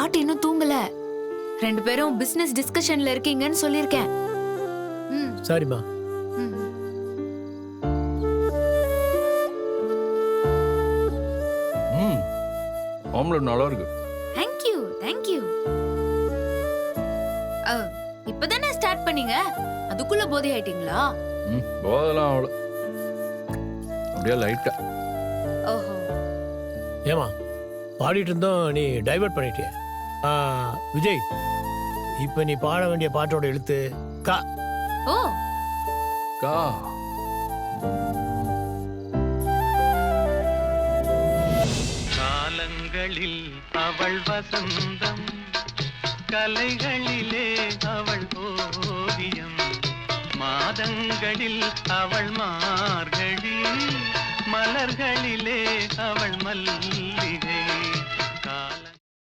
பாட்டி இன்னும் தூங்கல. ரெண்டு பேரும் பிசினஸ் டிஸ்கஷன்ல இருக்கீங்கன்னு சொல்லிருக்கேன் ம். சரிம்மா ம். ம். ஆம்லெட் நல்லா இருக்கு. தேங்க்யூ தேங்க்யூ இப்பதானே ஸ்டார்ட் பண்ணீங்க? அதுக்குள்ள போதை ஆயிட்டீங்களா? ம் போதெல்லாம் அவ்வளோ அப்படியே லைட்டா ஓஹோ. ஏமா பாடிட்டு இருந்தோம் நீ டைவர்ட் பண்ணிட்டிய? விஜய் இப்போ நீ பாட வேண்டிய பாட்டோட எழுத்து கா. ஓ. கா. காலங்களில் அவள் வசந்தம் கலைகளிலே அவள் ஓவியம் மாதங்களில் அவள் மார்கழி மலர்களிலே அவள் மல்லிகை.